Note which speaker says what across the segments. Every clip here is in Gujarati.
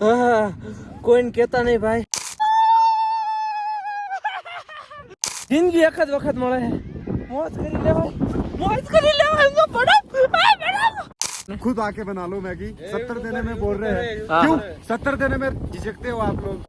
Speaker 1: હા કોઈને કહેતા નહીં ભાઈ જિંદગી એક જ વખત મળે છે મોજ કરી લેવાય મોજ કરી લેવાય તો બડપ આ બડપ
Speaker 2: खुद आके बना लो मैगी सत्तर देने में बोल रहे हैं
Speaker 1: हाँ।
Speaker 2: क्यों सत्तर देने में झिझकते हो आप लोग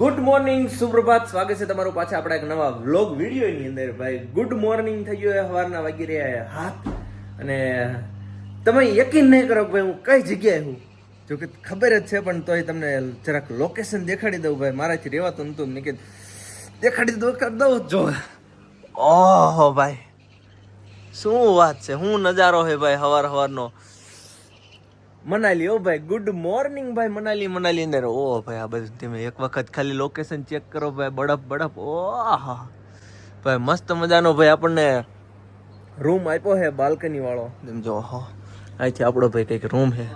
Speaker 1: ગુડ મોર્નિંગ સુપ્રભાત સ્વાગત છે તમારું પાછા આપણા એક નવા વ્લોગ વિડીયોની અંદર. ભાઈ ગુડ મોર્નિંગ થઈ ગયો સવારના વાગી રહ્યા હાથ. અને તમે યકીન નહીં કરો ભાઈ, હું કઈ જગ્યાએ હું? જો કે ખબર જ છે, પણ તોય તમને જરાક લોકેશન દેખાડી દઉં. ભાઈ, મારાથી રહેવાતું નતું મેં કે દેખાડી દઉં કરી દઉં. જો. ઓહો, ભાઈ. શું વાત છે? હું નજારો હે ભાઈ, હવાર હવારનો? મનાલી. ઓ ભાઈ ગુડ મોર્નિંગ ભાઈ, મનાલી મનાલી અંદર. ઓ ભાઈ, આ બધું તમે એક વખત ખાલી લોકેશન ચેક કરો ભાઈ બડપ બડપ ઓહા ભાઈ, મસ્ત મજાનો ભાઈ આપણને રૂમ આપ્યો છે બાલ્કની વાળો. તેમ જો, હો. અહીંથી આપણો ભાઈ કંઈક રૂમ છે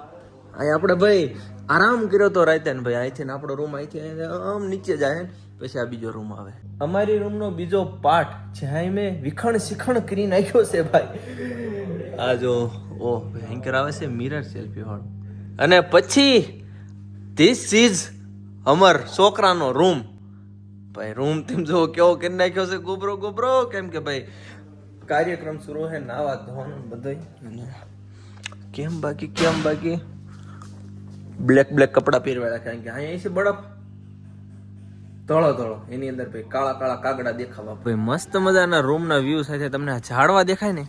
Speaker 1: અહીં આપણે ભાઈ આરામ કર્યો તો રાતે ને ભાઈ, અહીંથી ને આપણો રૂમ અહીંથી આમ નીચે જાય પછી આ બીજો રૂમ આવે. અમારી રૂમનો બીજો પાર્ટ જ્યાં મેં વિખણ શિખણ કરી નાખ્યો છે ભાઈ. આ જો ઓ ભયંકર આવે છે મિરર સેલ્ફી વાળું અને પછી ધીસ ઇઝ અમર છોકરાનો રૂમ ભાઈ રૂમ તેમ જો કેવો કરી નાખ્યો છે, ગોબરો ગોબરો. કેમ કે ભાઈ, કાર્યક્રમ શરૂ છે નાવા ધોવાનું બધું કેમ બાકી કેમ બાકી? બ્લેક બ્લેક કપડા પહેરવાના, કારણ કે અહીંયા છે બડપ ધોળો ધોળો એની અંદર ભાઈ કાળા કાળા કાગડા દેખાવા. ભાઈ, મસ્ત મજાના રૂમના વ્યૂ સાથે તમને ઝાડવા દેખાય ને?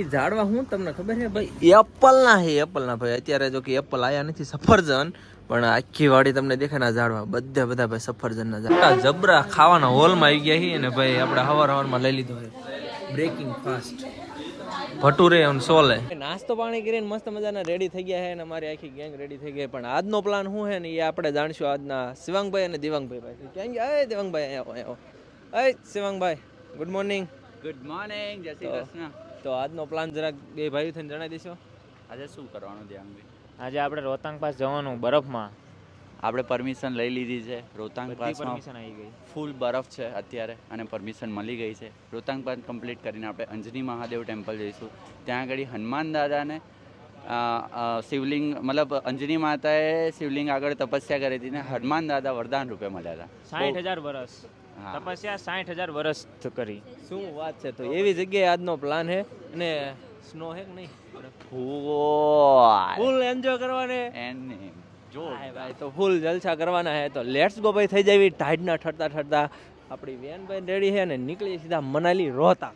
Speaker 1: એ ઝાડવા હું તમને ખબર છે ભાઈ? એપલ ના છે એપલ ના ભાઈ. અત્યારે જો કે એપલ આયા નથી સફરજન. પણ આખી વાડી તમને દેખે ના ઝાડવા. બધા બધા ભાઈ સફરજન ના ઝાડવા જબરા ખાવાના હોલમાં આવી ગયા છે ને ભાઈ આપણે હવાર હવારમાં લઈ લીધો છે બ્રેકિંગ ફાસ્ટ ભટુરે અને સોલે. નાસ્તો પાણી કરીને મસ્ત મજાના રેડી થઈ ગયા છે અને અમારી આખી ગેંગ રેડી થઈ ગઈ પણ આજનો પ્લાન શું છે ને એ આપણે જાણશું આજના શિવાંગભાઈ અને દિવાંગભાઈ ભાઈ ક્યાં ગયા એ દિવાંગભાઈ અહીંયા આવો અહીંયા આવો એ શિવાંગભાઈ good morning
Speaker 3: good morning Jai Shri Krishna.
Speaker 1: તો આજનો પ્લાન જરાક બે ભાઈ થઈને જણાવી દેશો.
Speaker 3: આજે શું કરવાનું ધ્યાન
Speaker 4: આજે આપણે રોહતાંગ પાસ જવાનું બરફમાં.
Speaker 3: આપણે પરમિશન લઈ લીધી છે. રોહતાંગ પાસમાં
Speaker 4: પરમિશન આવી ગઈ.
Speaker 3: ફૂલ બરફ છે અત્યારે અને પરમિશન મળી ગઈ છે. રોહતાંગ પાસ કમ્પ્લીટ કરીને આપણે અંજની મહાદેવ ટેમ્પલ જઈશું. ત્યાં આગળ હનુમાન દાદાને શિવલિંગ મતલબ અંજની માતાએ શિવલિંગ આગળ તપસ્યા કરી હતી ને હનુમાન દાદા વરદાન રૂપે મળ્યા હતા.
Speaker 4: સાઠ હજાર વર્ષ. તપસ્યા સાઠ હજાર વર્ષ કરી.
Speaker 1: શું વાત છે? તો એવી જગ્યાએ આજનો પ્લાન છે અને સ્નો હે કે નહીં?
Speaker 3: ફૂલ
Speaker 1: ફૂલ એન્જોય કરવાને.
Speaker 3: એને જો
Speaker 1: ભાઈ તો ફૂલ જલસા કરવાના હે તો લેટ્સ ગો ભાઈ થઈ જાવી ટાઈડના ઠરતા ઠરતા. આપણી વેન ભાઈ રેડી છે અને નીકળી સીધા મનાલી રોહતા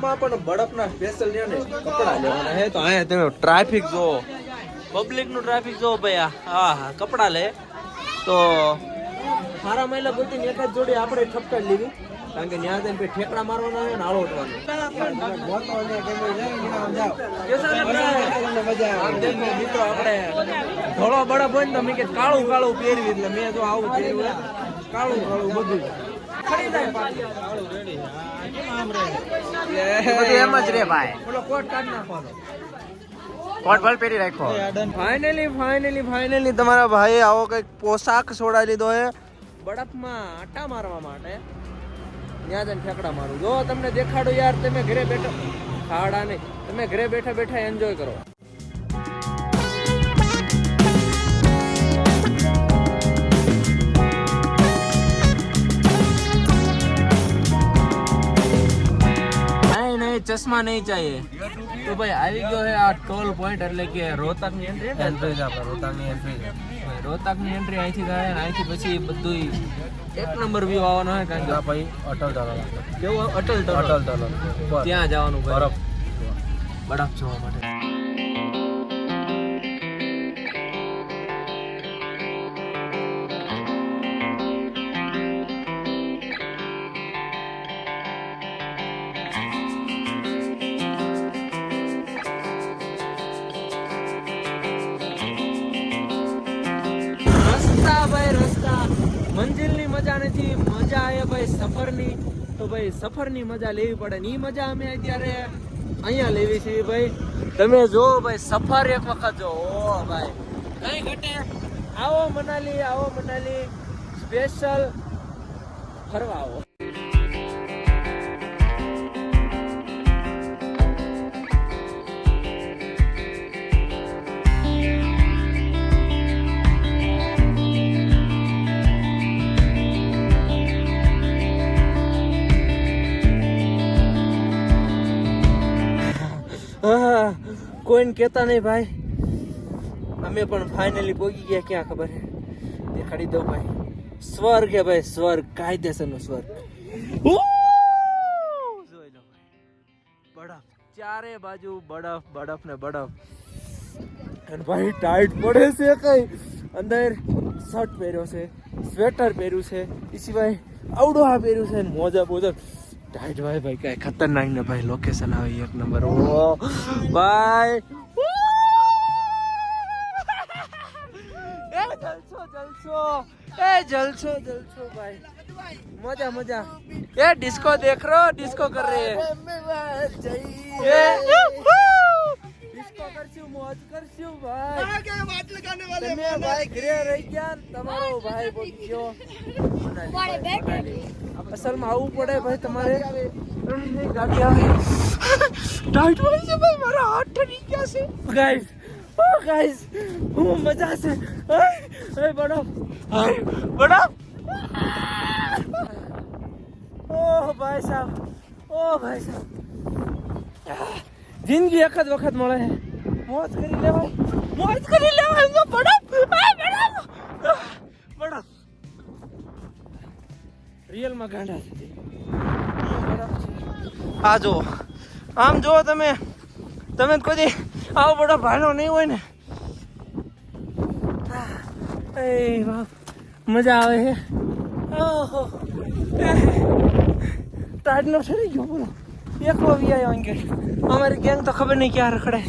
Speaker 1: બરફમાં પણ બરફના સ્પેશિયલ છે ને કપડા લેવાના હે તો અહીંયા તમે ટ્રાફિક જો પબ્લિકનું ટ્રાફિક જો ભાઈ આ હા હા કપડા લે. તો સારા મહિલા ગોતીને એક જ જોડી આપણે ઠપકા લેવી કારણ કે ન્યા જઈને ઠેકડા મારવાના છે ને આળો ઉઠવાનો. આપણે ધોળો બળપ હોય ને તો મેં કાળું કાળું પહેરવી એટલે મેં જો આવું પહેર્યું કાળું કાળું બધું. ખરીદાય
Speaker 4: એમ જ રે ભાઈ.
Speaker 1: કોટ કાઢી નાખવાનો
Speaker 4: કોટ બલ પહેરી રાખો
Speaker 1: ફાઇનલી ફાઇનલી ફાઇનલી તમારા ભાઈએ આવો કંઈક પોશાક છોડાવી લીધો છે બરફમાં આટા મારવા માટે. ત્યાં જઈને ઠેકડા મારું. જો તમને દેખાડો યાર તમે ઘરે બેઠો ખાડા નહીં. તમે ઘરે બેઠા બેઠા એન્જોય કરો. ચશ્મા નહીં ચાહીએ. તો ભાઈ આવી ગયો છે આ ટોલ પોઈન્ટ એટલે કે રોહતકની એન્ટ્રી એન્ટ્રી છે આપણે રોહતકની એન્ટ્રી રોહતકની એન્ટ્રી અહીંથી થાય ને અહીંથી પછી બધું એક નંબર વ્યૂ આવવાનો હોય કારણ કે ભાઈ અટલ ટનલ કેવું? અટલ ટનલ અટલ ટનલ ત્યાં જવાનું બરફ. બરફ જોવા માટે. મંજિલની મજા નથી, મજા આવે ભાઈ સફરની. તો ભાઈ સફરની મજા લેવી પડે ને એ મજા અમે અત્યારે અહીંયા લેવી છે ભાઈ. તમે જો ભાઈ, સફર એક વખત જો. ઓ ભાઈ. કઈ ઘટે? આવો મનાલી આવો મનાલી. સ્પેશિયલ ફરવા આવો. કોઈને કહેતા નહીં ભાઈ. અમે પણ ફાઇનલી પહોંચી ગયા ક્યાં ખબર હે? દેખાડી દઉં ભાઈ. સ્વર્ગ હે ભાઈ સ્વર્ગ કાયદેસરનો સ્વર્ગ! જોઈ લો બરફ. ચારે બાજુ બરફ બરફ ને બરફ. અને ભાઈ ટાઈટ પડે છે કઈ. અંદર શર્ટ પહેર્યો છે સ્વેટર પહેર્યું છે. એ સિવાય આવડો આ પહેર્યું છે મોજા મોજા. બોજા ટાઈટ ભાઈ ભાઈ કઈ ખતરનાક ને ભાઈ લોકેશન આવે એક નંબર ઓ ભાઈ જલસો જલસો એ જલસો જલસો ભાઈ મજા મજા એ ડિસ્કો દેખ રહો ડિસ્કો કર રહે ડિસ્કો કરશું મોજ કરશું ભાઈ. ના કે વાત લગાને વાલે? તમે ભાઈ ઘરે રહી ગયા તમારો ભાઈ બોલ્યો પડે બેઠે અસલમાં આવવું પડે ભાઈ તમારે. ટાઈટ હોય છે ભાઈ મારા હાથ ઠરી ગયા છે. ગાઈસ ઓ ગાઈસ હું મજા છે. એ બડો બડો ઓ ભાઈ સાહેબ ઓ ભાઈ સાહેબ. જિંદગી એક જ વખત મળે છે. મોજ કરી લેવાય. મોજ કરી લેવાય. તો પડો પડો બડો રિયલમાં ગાંડા છે આ જો આમ જો તમે. તમે કોઈ આવો બધો ભાડો નહીં હોય ને. એ મજા આવે છે. ઓહો. ટાઈટ નો ઠરી ગયો બોલો. એકલો વી આવ્યો અંગે અમારી ગેંગ તો ખબર નહીં ક્યાં રખડે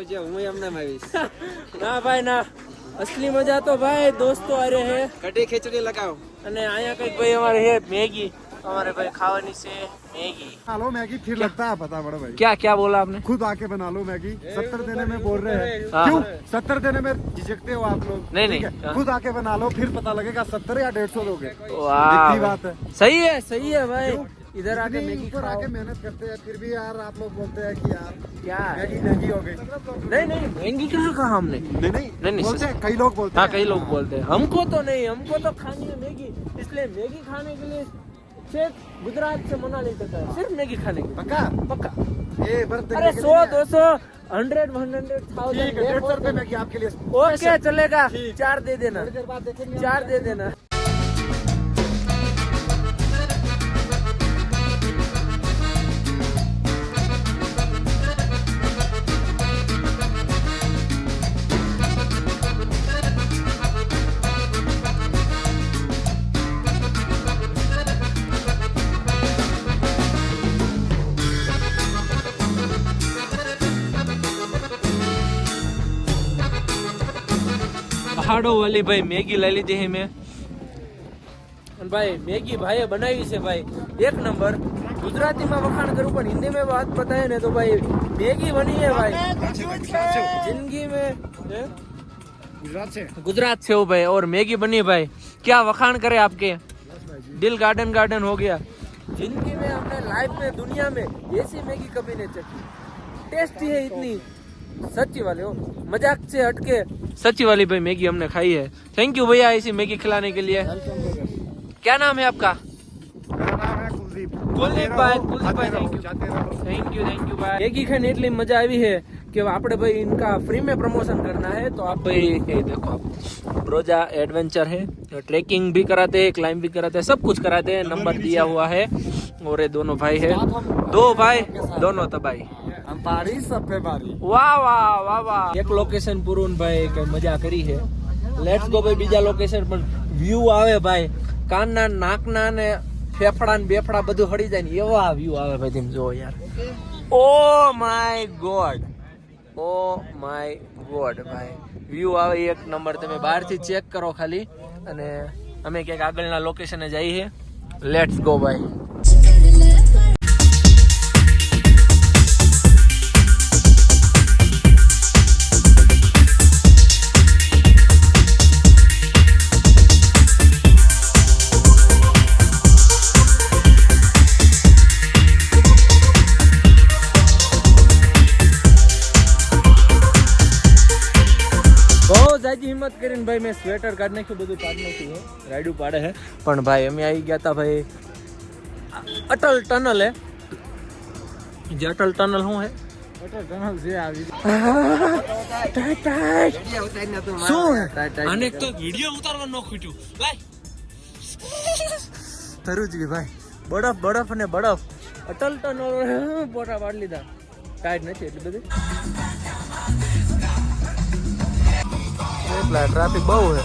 Speaker 5: આવજે હું એમને આવીશ
Speaker 1: ના ભાઈ ના અસલી મજા તો ભાઈ દોસ્તો અરે હે
Speaker 5: કઢી ખીચડી લગાવ
Speaker 1: અને અહીંયા કઈક ભાઈ અમારે હે મેગી અમારે ભાઈ ખાવાની છે મેગી
Speaker 2: बना लो मैगी फिर लगता है पता बड़ा भाई
Speaker 1: क्या क्या बोला आपने
Speaker 2: खुद आके बना लो मैगी सत्तर देने में बोल रहे हैं
Speaker 1: हाँ,
Speaker 2: क्यों
Speaker 1: हाँ।
Speaker 2: सत्तर देने में झिझकते हो आप लोग
Speaker 1: नहीं,
Speaker 2: ठीक
Speaker 1: नहीं,
Speaker 2: है?
Speaker 1: हाँ।
Speaker 2: खुद आके बना लो फिर पता लगेगा सत्तर या डेढ़ सौ दोगे
Speaker 1: वाह
Speaker 2: दिखती बात है
Speaker 1: सही है सही है भाई इधर आके मैगी
Speaker 2: ऊपर आके मेहनत करते हैं फिर भी यार आप लोग बोलते हैं कि यार
Speaker 1: क्या?
Speaker 2: मैगी महँगी हो गई।
Speaker 1: नहीं नहीं महँगी कहाँ कहा हमने?
Speaker 2: नहीं नहीं
Speaker 1: नहीं, नहीं,
Speaker 2: बोलते हैं कई लोग बोलते
Speaker 1: हाँ
Speaker 2: हैं।
Speaker 1: कई लोग बोलते हैं। हमको तो नहीं हमको तो खानी है मैगी। इसलिए मैगी खाने के लिए सिर्फ़ गुजरात से मनाली तक है। सिर्फ़ मैगी खाने के
Speaker 2: पक्का?
Speaker 1: पक्का।
Speaker 2: ये
Speaker 1: अरे सौ दो सौ हंड्रेड वन
Speaker 2: हंड्रेड है डेढ़ सौ रुपए मैगी आपके लिए।
Speaker 1: ओके चलेगा। चार दे देना। चार दे देना। પહાડો વાલી ભાઈ મેગી લઈ લીધી છે મેં અને ભાઈ મેગી ભાઈએ બનાવી છે ભાઈ એક નંબર ગુજરાતીમાં વખાણ કરું પણ हिंदी में बात बताए ने तो भाई मैगी बनी है भाई जिंदगी में हैं?
Speaker 2: गुजरात से
Speaker 1: गुजरात से हो भाई और मैगी बनी भाई क्या वखाण करे आपके दिल गार्डन गार्डन हो गया जिंदगी में हमने लाइफ में दुनिया में ऐसी मैगी कभी नहीं चखी टेस्टी है इतनी सच्ची वाले हो मजाक से हटके सच्ची वाली भाई मैगी हमने खाई है थैंक यू भैया ऐसी मैगी खिलाने के लिए क्या नाम है आपका
Speaker 2: मेरा नाम है कुलदीप
Speaker 1: कुलदीप भाई कुलदीप भाई
Speaker 2: खाते
Speaker 1: थैंक
Speaker 2: रहो,
Speaker 1: यू
Speaker 2: जाते रहो
Speaker 1: थैंक यू थैंक यू भाई मैगी खाने એટલી મજા આવી है कि આપણે भाई इनका फ्री में प्रमोशन करना है तो आप भाई ये देखो आप रोजा एडवेंचर है ट्रैकिंग भी कराते हैं क्लाइंब भी कराते हैं सब कुछ कराते हैं नंबर दिया हुआ है और ये दोनों भाई है दो भाई दोनों तबाही
Speaker 2: બાવીસ ફેબ્રુઆરી
Speaker 1: વાહ વાહ વાહ વાહ. એક લોકેશન પૂરું ભાઈ કઈ મજા કરી છે. લેટ્સ ગો ભાઈ બીજા લોકેશન પણ વ્યૂ આવે ભાઈ. કાનના નાકના ને ફેફડા ને બેફડા બધું હળી જાય ને એવા વ્યૂ આવે ભાઈ તેમ જો યાર. Oh my god. Oh my god ભાઈ. વ્યૂ આવે એક નંબર. તમે બહારથી ચેક કરો ખાલી. અને અમે ક્યાંક આગળના લોકેશને જઈએ લેટ્સ ગો ભાઈ. હિંમત કરીને ભાઈ મેં સ્વેટર કાઢ નાખ્યું બધું કાઢ નાખ્યું રાયડું પાડે છે. પણ ભાઈ અમે આવી ગયા હતા ભાઈ અટલ ટનલ. હે જે અટલ ટનલ શું હે અને તો વીડિયો ઉતારવાનું ન ભાઈ બરફ બરફ અને બરફ. અટલ ટનલ પોટા પાડી લીધા. ટાઈટ નથી એટલી બધી. એટલા ટ્રાફિક બહુ છે.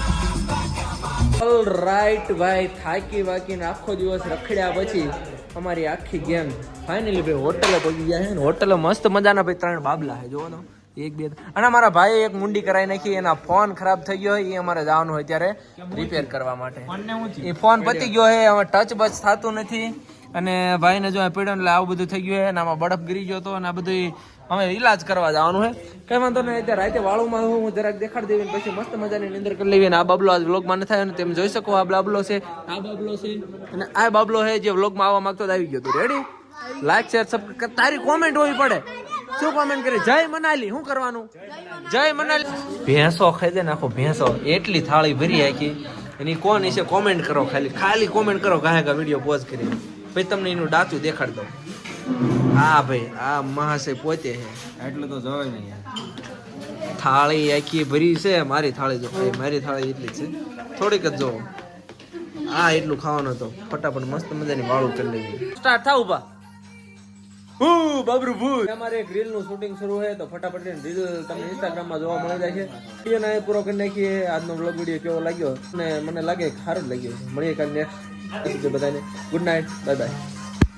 Speaker 1: ઓલ રાઈટ ભાઈ, થાકી વાકીને આખો દિવસ રખડ્યા પછી અમારી આખી ગેંગ ફાઇનલી ભાઈ હોટલે પહોંચી ગયા છે ને, હોટલે મસ્ત મજાના ભાઈ ત્રણ બાબલા છે, જોવો એક, બે અને મારા ભાઈએ એક મુંડી કરાવી નાખી, એના ફોન ખરાબ થઈ ગયો હોય એ અમારે જવાનું હોય ત્યારે રિપેર કરવા માટે. એ ફોન પતી ગયો છે, હવે ટચ બચ થતું નથી. અને ભાઈને જો પીડ્યો એટલે આવું બધું થઈ ગયું છે, અને આમાં બરફ ગીરી ગયો હતો, અને આ બધું અમે ઈલાજ કરવા જવાનું છે કઈ વાંધો નહીં, અત્યારે રાતે વાળુમાં હું જરાક દેખાડી દેવી પછી મસ્ત મજાની નિંદર કરી લેવી. અને આ બાબલો આજ વ્લોગમાં ન થાય અને તેમ જોઈ શકો આ બાબલો છે. આ બાબલો છે. અને આ બાબલો છે જે વ્લોગમાં આવવા માંગતો આવી ગયો તો. રેડી લાઈક શેર સબ તારી કોમેન્ટ હોવી પડે. શું કોમેન્ટ કરી? જય મનાલી. શું કરવાનું? જય મનાલી. ભેંસો ખાઈ દે નાખો ભેંસો. એટલી થાળી ભરી આખી. એની કોણ છે કોમેન્ટ કરો ખાલી. ખાલી કોમેન્ટ કરો, ગાય ગા વીડિયો પોઝ કરી. પછી તમને એનું ડાચું દેખાડ દઉં. હા ભાઈ આ મહાશય પોતે છે.
Speaker 2: એટલું તો જોવે નહીં
Speaker 1: થાળી આખી ભરી છે મારી થાળી જો ભાઈ મારી થાળી એટલી છે. થોડીક જ જો આ એટલું ખાવાનું હતો. ફટાફટ મસ્ત મજાની વાળું કરી લેવી. સ્ટાર્ટ થા ઊભા હું બબરુ ભૂત. અમારે એક રીલનું શૂટિંગ શરૂ છે તો ફટાફટ રીલ તમને ઇન્સ્ટાગ્રામમાં જોવા મળી જાય છે. વીડિયો ને પૂરો કરી નાખીએ. આજનો બ્લોગ વીડિયો કેવો લાગ્યો? અને મને લાગે ખારું સારો જ લાગ્યો મળીએ કાલે નેક્સ્ટ બધાને. Good night bye bye